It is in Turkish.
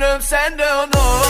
gönlüm sende onu